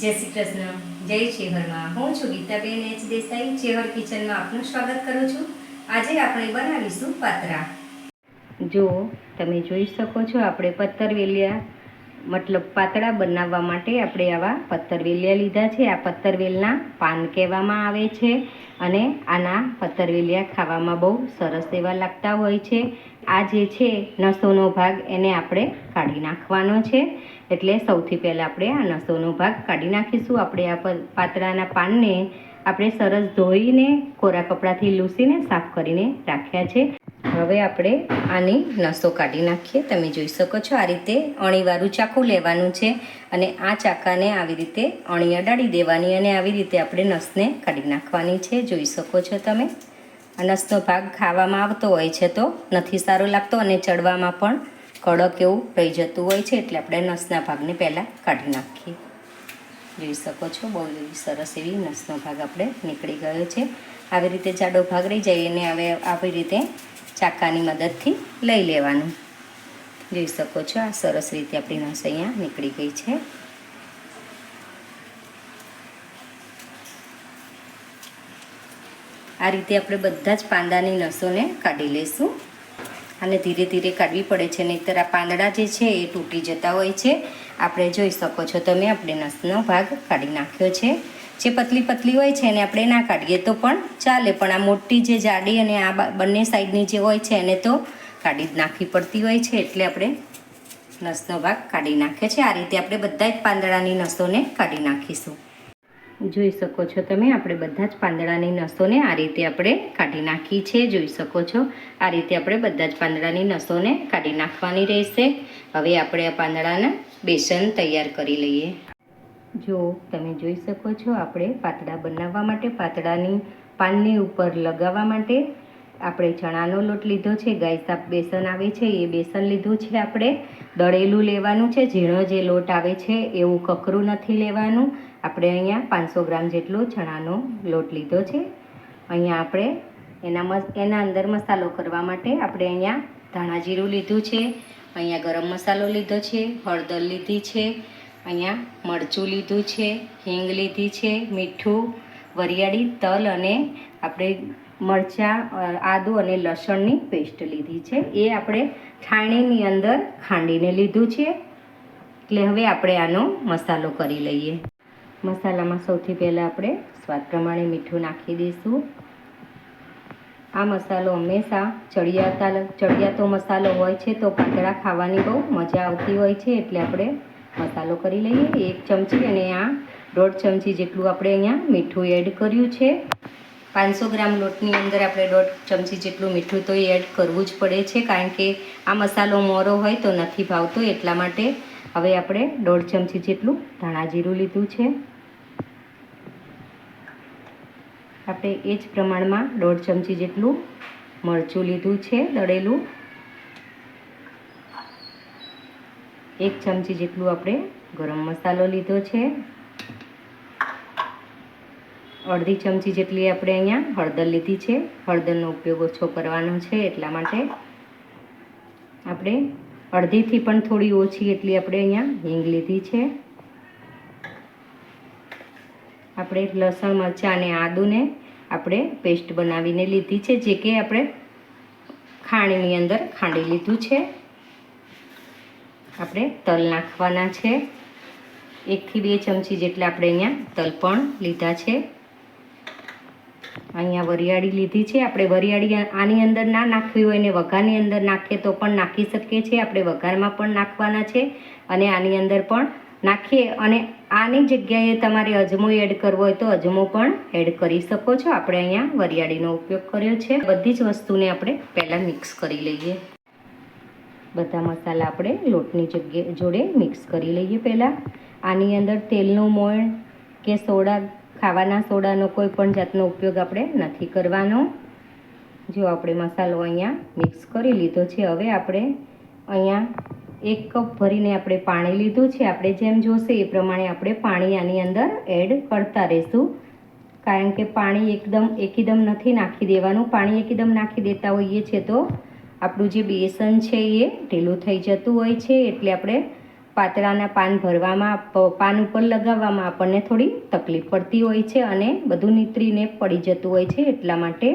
જય શ્રી કૃષ્ણ. જય શેહરમાં. હું છું ગીતાબેન એચ દેસાઈ. ચેહર કિચનમાં આપનું સ્વાગત કરું છું. આજે આપણે બનાવીશું પાતરા. જો તમે જોઈ શકો છો, આપણે પત્તરવેલિયા મતલબ પાતળા બનાવવા માટે આપણે આવા પત્તરવેલિયા લીધા છે. આ પત્તરવેલના પાન કહેવામાં આવે છે અને આના પત્તરવેલિયા ખાવામાં બહુ સરસ એવા લાગતા હોય છે. આ જે છે નસોનો ભાગ એને આપણે કાઢી નાખવાનો છે. એટલે સૌથી પહેલાં આપણે આ નસોનો ભાગ કાઢી નાખીશું. આપણે આ પાતળાના પાનને આપણે સરસ ધોઈને કોરા કપડાથી લૂસીને સાફ કરીને રાખ્યા છે. હવે આપણે આની નસો કાઢી નાખીએ. તમે જોઈ શકો છો આ રીતે અણીવાળું ચાકુ લેવાનું છે અને આ ચાકાને આવી રીતે અણી અડાડી દેવાની અને આવી રીતે આપણે નસને કાઢી નાખવાની છે. જોઈ શકો છો તમે? આ નસનો ભાગ ખાવામાં આવતો હોય છે તો નથી સારો લાગતો અને ચડવામાં પણ કડક એવું રહી જતું હોય છે એટલે આપણે નસના ભાગને પહેલાં કાઢી નાખીએ. જોઈ શકો છો બહુ એવી સરસ એવી નસનો ભાગ આપણે નીકળી ગયો છે. આવી રીતે જાડો ભાગ રહી જાય એને હવે આવી રીતે ચાકાની મદદથી લઈ લેવાનું. જોઈ શકો છો, આ સરસ રીતે આપણી નસ અહીંયા નીકળી ગઈ છે. આ રીતે આપણે બધા જ પાંદાની નસોને કાઢી લઈશું અને ધીરે ધીરે કાઢવી પડે છે, નહીંતર આ પાંદડા જે છે એ તૂટી જતા હોય છે. આપણે જોઈ શકો છો, તમે આપણે નસનો ભાગ કાઢી નાખ્યો છે. જે પતલી પતલી હોય છે એને આપણે ના કાઢીએ તો પણ ચાલે. પણ આ મોટી જે જાડી અને આ બંને સાઈડની જે હોય છે એને તો કાઢી નાખવી પડતી હોય છે. એટલે આપણે નસનો ભાગ કાઢી નાખે છે. આ રીતે આપણે બધા જ પાંદડાની નસોને કાઢી નાખીશું. જોઈ શકો છો તમે, આપણે બધા જ પાંદડાની નસોને આ રીતે આપણે કાઢી નાખી છે. જોઈ શકો છો, આ રીતે આપણે બધા જ પાંદડાની નસોને કાઢી નાખવાની રહેશે. હવે આપણે આ પાંદડાના બેસન તૈયાર કરી લઈએ. જો તમે જોઈ શકો છો, આપણે પાતળા બનાવવા માટે, પાતળાની પાનની ઉપર લગાવવા માટે આપણે ચણાનો લોટ લીધો છે ગાય સાપ બેસન આવે છે, એ બેસન લીધું છે આપણે. દળેલું લેવાનું છે, ઝીણો જે લોટ આવે છે, એવું કકરું નથી લેવાનું. આપણે અહીંયા પાંચસો ગ્રામ જેટલો ચણાનો લોટ લીધો છે. અહીંયા આપણે એના મસ, એના અંદર મસાલો કરવા માટે આપણે અહીંયા ધાણા જીરું લીધું છે, અહીંયા ગરમ મસાલો લીધો છે, હળદર લીધી છે અહીંયા મરચું લીધું છે, હિંગ લીધી છે, મીઠું, વરિયાળી, તલ અને આપણે મરચાં આદું અને લસણની પેસ્ટ લીધી છે. એ આપણે છાણીની અંદર ખાંડીને લીધું છે. એટલે હવે આપણે આનો મસાલો કરી લઈએ. મસાલામાં સૌથી પહેલાં આપણે સ્વાદ પ્રમાણે મીઠું નાખી દઈશું. આ મસાલો હંમેશા ચડિયાતા, ચડિયાતો મસાલો હોય છે તો પાતળા ખાવાની બહુ મજા આવતી હોય છે. એટલે આપણે મસાલો કરી લઈએ, એક ચમચી અને આ દોઢ ચમચી જેટલું આપણે અહીંયા મીઠું એડ કર્યું છે. પાંચસો ગ્રામ લોટની અંદર આપણે દોઢ ચમચી જેટલું મીઠું તો એડ કરવું જ પડે છે, કારણ કે આ મસાલો મોરો હોય તો નથી ભાવતો, એટલા માટે હવે આપણે દોઢ ચમચી જેટલું ધાણા જીરું લીધું છે. આપણે એ જ પ્રમાણમાં દોઢ ચમચી જેટલું મરચું લીધું છે, દળેલું. એક ચમચી જેટલું આપણે ગરમ મસાલો લીધો છે. અડધી ચમચી જેટલી આપણે અહીંયા હળદર લીધી છે. હળદરનો ઉપયોગ ઓછો કરવાનો છે એટલા માટે આપણે અડધીથી પણ થોડી ઓછી એટલી આપણે અહીંયા હિંગ લીધી છે. આપણે લસણ, મરચાં અને આદુને આપણે પેસ્ટ બનાવીને લીધી છે, જે કે આપણે ખાણીની અંદર ખાંડી લીધું છે. આપણે તલ નાખવાના છે. એકથી બે ચમચી જેટલા આપણે અહીંયા તલ પણ લીધા છે. અહીંયા વરિયાળી લીધી છે. આપણે વરિયાળી આની અંદર ના નાખવી હોય ને વઘારની અંદર નાખીએ તો પણ નાખી શકીએ છીએ. આપણે વઘારમાં પણ નાખવાના છે અને આની અંદર પણ નાખીએ. અને આની જગ્યાએ તમારે અજમો એડ કરવો હોય તો અજમો પણ એડ કરી શકો છો. આપણે અહીંયા વરિયાળીનો ઉપયોગ કર્યો છે. બધી જ વસ્તુને આપણે પહેલાં મિક્સ કરી લઈએ. બધા મસાલા આપણે લોટની જગ્યાએ જોડે મિક્સ કરી લઈએ પહેલાં. આની અંદર તેલનું મોણ કે સોડા, ખાવાના સોડાનો કોઈ પણ જાતનો ઉપયોગ આપણે નથી કરવાનો. જો આપણે મસાલો અહીંયા મિક્સ કરી લીધો છે, હવે આપણે અહીંયા એક કપ ભરીને આપણે પાણી લીધું છે. આપણે જેમ જોશે એ પ્રમાણે આપણે પાણી આની અંદર એડ કરતા રહીશું. કારણ કે પાણી એકદમ એકદમ નથી નાખી દેવાનું. પાણી એકદમ નાખી દેતા હોઈએ છીએ તો આપણું જે બેસન છે એ ઢીલું થઈ જતું હોય છે એટલે આપણે પાતળાના પાન ભરવામાં પાન ઉપર લગાવવામાં આપણને થોડી તકલીફ પડતી હોય છે અને બધું નીતરીને પડી જતું હોય છે એટલા માટે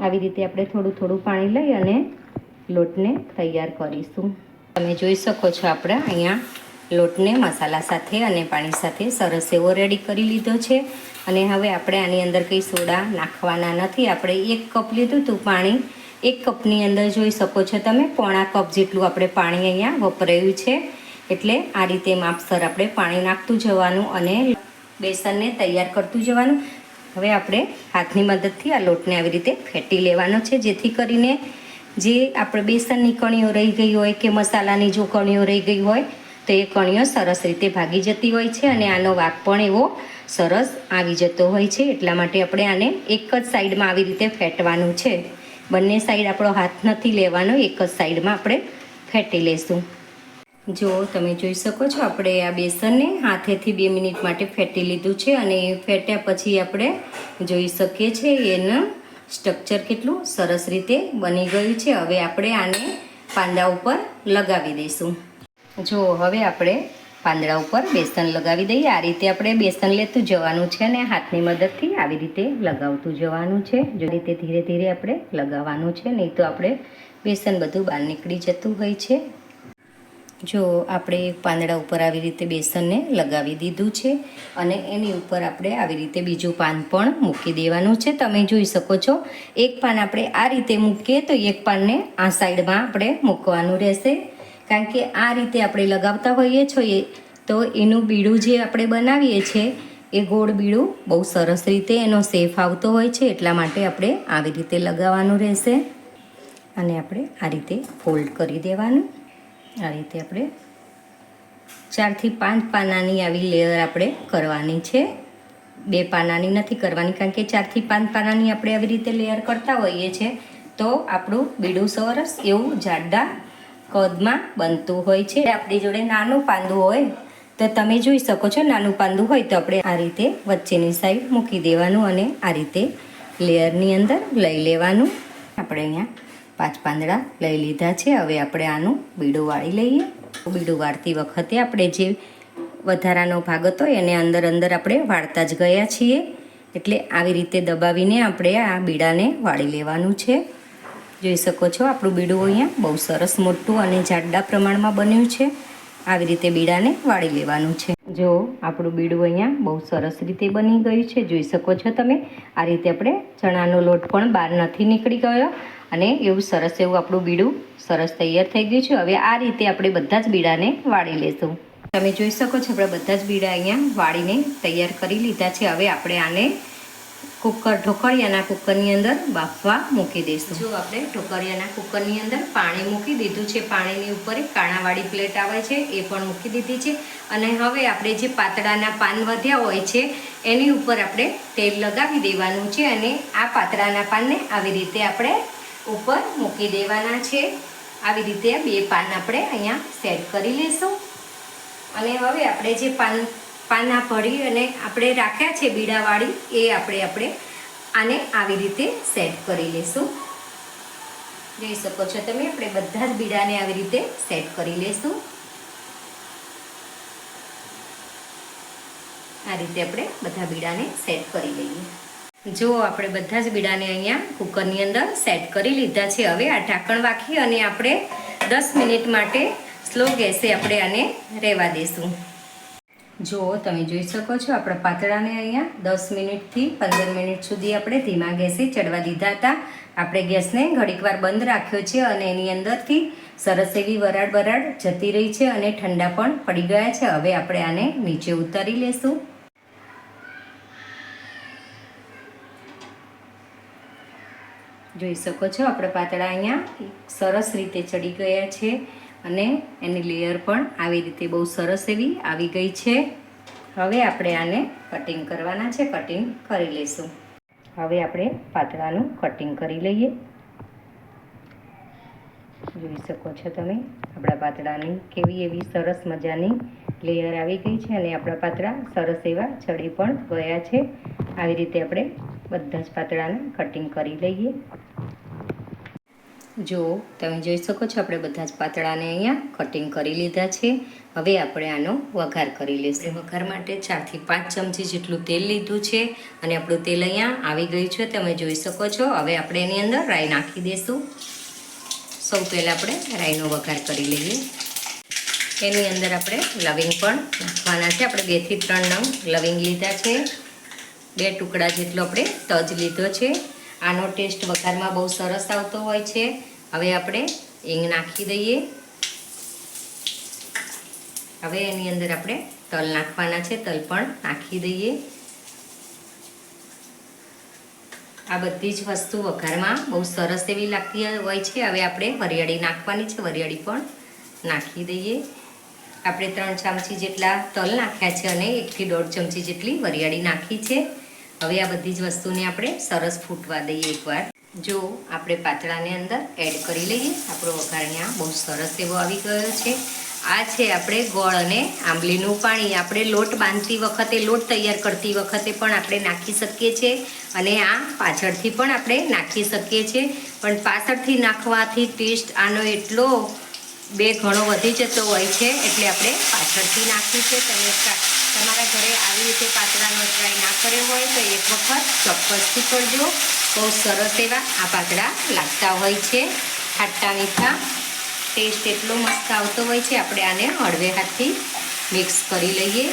આવી રીતે આપણે થોડું થોડું પાણી લઈ અને લોટને તૈયાર કરીશું. તમે જોઈ શકો છો આપણે અહીંયા લોટને મસાલા સાથે અને પાણી સાથે સરસ એવો રેડી કરી લીધો છે. અને હવે આપણે આની અંદર કંઈ સોડા નાખવાના નથી. આપણે એક કપ લીધું હતું પાણી. એક કપની અંદર જોઈ શકો છો તમે. પોણા કપ જેટલું આપણે પાણી અહીંયા વપરાયું છે. એટલે આ રીતે માપસર આપણે પાણી નાખતું જવાનું અને બેસનને તૈયાર કરતું જવાનું. હવે આપણે હાથની મદદથી આ લોટને આવી રીતે ફેટી લેવાનો છે, જેથી કરીને જે આપણે બેસનની કણીઓ રહી ગઈ હોય કે મસાલાની જો કણીઓ રહી ગઈ હોય, તો એ કણીઓ સરસ રીતે ભાગી જતી હોય છે અને આનો વાક પણ એવો સરસ આવી જતો હોય છે. એટલા માટે આપણે આને એક જ સાઈડમાં આવી રીતે ફેટવાનું છે. બંને સાઈડ આપણો હાથ નથી લેવાનો, એક જ સાઈડમાં આપણે ફેટી લેશું. જો તમે જોઈ શકો છો, આપણે આ બેસનને હાથેથી બે મિનિટ માટે ફેટી લીધું છે અને ફેટ્યા પછી આપણે જોઈ શકીએ છીએ એનું સ્ટ્રક્ચર કેટલું સરસ રીતે બની ગયું છે. હવે આપણે આને પાંદા ઉપર લગાવી દઈશું. જો હવે આપણે પાંદડા ઉપર બેસન લગાવી દઈએ. આ રીતે આપણે બેસન લેતું જવાનું છે અને હાથની મદદથી આવી રીતે લગાવતું જવાનું છે. જો રીતે ધીરે ધીરે આપણે લગાવવાનું છે, નહીં તો આપણે બેસન બધું બહાર નીકળી જતું હોય છે. જો આપણે પાંદડા ઉપર આવી રીતે બેસનને લગાવી દીધું છે અને એની ઉપર આપણે આવી રીતે બીજું પાન પણ મૂકી દેવાનું છે. તમે જોઈ શકો છો, એક પાન આપણે આ રીતે મૂકીએ તો એક પાનને આ સાઈડમાં આપણે મૂકવાનું રહેશે. કારણ કે આ રીતે આપણે લગાવતા હોઈએ છીએ, તો એનું બીડું જે આપણે બનાવીએ છીએ, એ ગોળ બીડું બહુ સરસ રીતે એનો સેફ આવતો હોય છે, એટલા માટે આપણે આવી રીતે લગાવવાનું રહેશે. અને આપણે આ રીતે ફોલ્ડ કરી દેવાનું. આ રીતે આપણે ચારથી પાંચ પાનાની આવી લેયર આપણે કરવાની છે. બે પાનાની નથી કરવાની, કારણ કે ચારથી પાંચ પાનાની આપણે આવી રીતે લેયર કરતા હોઈએ છીએ તો આપણું બીડું સરસ એવું જાડા કદમાં બનતું હોય છે. આપણી જોડે નાનું પાંદું હોય, તો તમે જોઈ શકો છો નાનું પાંદું હોય તો આપણે આ રીતે વચ્ચેની સાઈડ મૂકી દેવાનું અને આ રીતે લેયરની અંદર લઈ લેવાનું. આપણે અહીંયા પાંચ પાંદડા લઈ લીધા છે. હવે આપણે આનું બીડું વાળી લઈએ. બીડું વાળતી વખતે આપણે જે વધારાનો ભાગ હતો એને અંદર અંદર આપણે વાળતા જ ગયા છીએ. એટલે આવી રીતે દબાવીને આપણે આ બીડાને વાળી લેવાનું છે. જોઈ શકો છો. આપણું બીડું અહીંયા બહુ સરસ મોટું અને જાડા પ્રમાણમાં બન્યું છે. આવી રીતે બીડાને વાળી લેવાનું છે. જો આપણું બીડું અહીંયા બહુ સરસ રીતે બની ગયું છે. જોઈ શકો છો તમે. આ રીતે આપણે ચણાનો લોટ પણ બહાર નથી નીકળી ગયો અને એવું સરસ એવું આપણું બીડું સરસ તૈયાર થઈ ગયું છે. હવે આ રીતે આપણે બધા જ બીડાને વાળી લેશું. તમે જોઈ શકો છો, આપણે બધા જ બીડા અહીંયા વાળીને તૈયાર કરી લીધા છે. હવે આપણે આને કુકર ઢોકળિયાના કુકરની અંદર બાફવા મૂકી દઈશું. જો આપણે ઢોકળિયાના કુકરની અંદર પાણી મૂકી દીધું છે, પાણીની ઉપર એક કાણાવાળી પ્લેટ આવે છે, એ પણ મૂકી દીધી છે. અને હવે આપણે જે પાતળાના પાન વધ્યા હોય છે, એની ઉપર આપણે તેલ લગાવી દેવાનું છે અને આ પાતળાના પાનને આવી રીતે આપણે ઉપર મૂકી દેવાના છે. આવી રીતે બે પાન આપણે અહીંયા સેટ કરી લઈશું અને હવે આપણે જે પાન પાના ભરી અને આપણે રાખ્યા છે બીડાવાળી, એ આપણે આપણે આને આવી રીતે સેટ કરી લઈશું જોઈ શકો છો તમે, આપણે બધા જ બીડાને આવી રીતે સેટ કરી લઈશું આ રીતે આપણે બધા બીડાને સેટ કરી લઈએ. જો આપણે બધા જ બીડાને અહીંયા કુકરની અંદર સેટ કરી લીધા છે, હવે આ ઢાંકણ વાખી અને આપણે દસ મિનિટ માટે સ્લો ગેસે આપણે આને રહેવા દઈશું જો તમે જોઈ શકો છો, આપણા પાતળાને અહીંયા દસ મિનિટથી પંદર મિનિટ સુધી આપણે ધીમા ગેસે ચડવા દીધા હતા. આપણે ગેસને ઘડીકવાર બંધ રાખ્યો છે અને એની અંદરથી સરસ એવી વરાળ વરાળ જતી રહી છે અને ઠંડા પણ પડી ગયા છે. હવે આપણે આને નીચે ઉતારી લેશું. જોઈ શકો છો, આપણે પાતળા અહીંયા સરસ રીતે ચડી ગયા છે. અને એની લેયર પણ આવી રીતે બહુ સરસ એવી આવી ગઈ છે. હવે આપણે આને કટિંગ કરવાના છે. કટિંગ કરી લઈશું. હવે આપણે પાતળાનું કટિંગ કરી લઈએ. જોઈ શકો છો તમે, આપણા પાતળાની કેવી એવી સરસ મજાની લેયર આવી ગઈ છે અને આપણા પાતળા સરસ એવા ચડી પણ ગયા છે. આવી રીતે આપણે બધા જ પાતળાને કટિંગ કરી લઈએ. જો, તમે જોઈ શકો છો આપણે બધા જ પાતળાને અહીંયા કટિંગ કરી લીધા છે. હવે આપણે આનો વઘાર કરી લઈશું. વઘાર માટે ચારથી પાંચ ચમચી જેટલું તેલ લીધું છે અને આપણું તેલ અહીંયા આવી ગયું છે. તમે જોઈ શકો છો, હવે આપણે એની અંદર રાઈ નાખી દઈશું સૌ પહેલાં આપણે રાઈનો વઘાર કરી લઈએ. એની અંદર આપણે લવિંગ પણ નાખવાના છે. આપણે બેથી ત્રણ નંગ લવિંગ લીધા છે. બે ટુકડા જેટલો આપણે તજ લીધો છે. આનો ટેસ્ટ વઘારમાં બહુ સરસ આવતો હોય છે. હવે આપણે હિંગ નાખી દઈએ. હવે એની અંદર આપણે તલ નાખવાના છે. તલ પણ નાખી દઈએ. આ બધી જ વસ્તુ વઘારમાં બહુ સરસ એવી લાગતી હોય છે. હવે આપણે વરિયાળી નાખવાની છે. વરિયાળી પણ નાખી દઈએ. આપણે ત્રણ ચમચી જેટલા તલ નાખ્યા છે અને એકથી દોઢ ચમચી જેટલી વરિયાળી નાખી છે. હવે આ બધી જ વસ્તુને આપણે સરસ ફૂટવા દઈએ એકવાર. જો આપણે પાતળાની અંદર એડ કરી લઈએ, આપણો વઘાર અહીંયા બહુ સરસ એવો આવી ગયો છે. આ છે આપણે ગોળ અને આંબલીનું પાણી. આપણે લોટ બાંધતી વખતે, લોટ તૈયાર કરતી વખતે પણ આપણે નાખી શકીએ છીએ અને આ પાછળથી પણ આપણે નાખી શકીએ છીએ પણ પાછળથી નાખવાથી ટેસ્ટ આનો એટલો બે ઘણો વધી જતો હોય છે એટલે આપણે પાછળથી નાખ્યું છે તમે તમારા ઘરે આવી રીતે પાતળાનો ટ્રાય ના કર્યો હોય તો એક વખત ચોક્કસથી કરજો બહુ સરસ એવા આ પાતળા લાગતા હોય છે. ખાટા મીઠા. ટેસ્ટ એટલો મસ્ત આવતો હોય છે. આપણે આને હળવે હાથથી મિક્સ કરી લઈએ.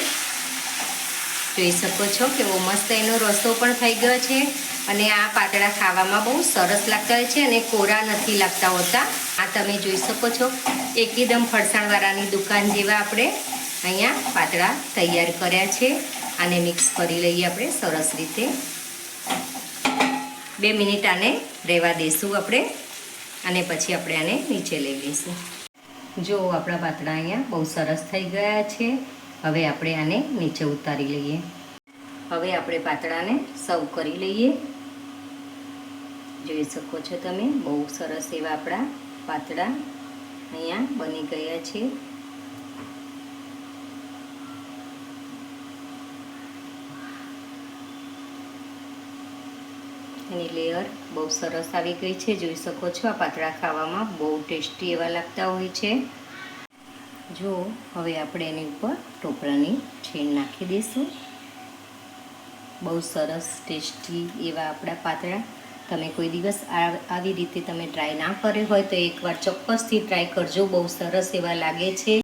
જોઈ શકો છો કેવો મસ્ત એનો રસો પણ થઈ ગયો છે. અને આ પાતળા ખાવામાં બહુ સરસ લાગતા હોય છે અને કોરા નથી લાગતા હોતા. તમે જોઈ શકો છો. એકદમ ફરસાણવાળાની દુકાન જેવા આપણે અહીંયા પાતળા તૈયાર કર્યા છે. આને મિક્સ કરી લઈએ આપણે સરસ રીતે. બે મિનિટ આને રહેવા દઈશું આપણે. અને પછી આપણે આને નીચે લઈ લઈશું. જો આપણા પાતળા અહીંયા બહુ સરસ થઈ ગયા છે. હવે આપણે આને નીચે ઉતારી લઈએ. હવે આપણે પાતળાને સર્વ કરી લઈએ. જોઈ શકો છો તમે, બહુ સરસ એવા આપણા પાતળા અહીંયા બની ગયા છે. એની લેયર બહુ સરસ આવી ગઈ છે. જોઈ શકો છો આ પાતળા ખાવામાં બહુ ટેસ્ટી એવા લાગતા હોય છે. જો, હવે આપણે એની ઉપર ટોપરાની છીણ નાખી દઈશું. બહુ સરસ, ટેસ્ટી એવા આપણા પાતળા. તમે કોઈ દિવસ આવી રીતે તમે ટ્રાય ના કર્યો હોય તો એકવાર ચોક્કસથી ટ્રાય કરજો. બહુ સરસ એવા લાગે છે.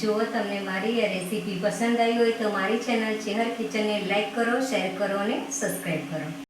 જો તમને મારી આ રેસીપી પસંદ આવી હોય તો મારી ચેનલ ચેહર કિચનને લાઇક કરો, શેર કરો અને સબસ્ક્રાઈબ કરો.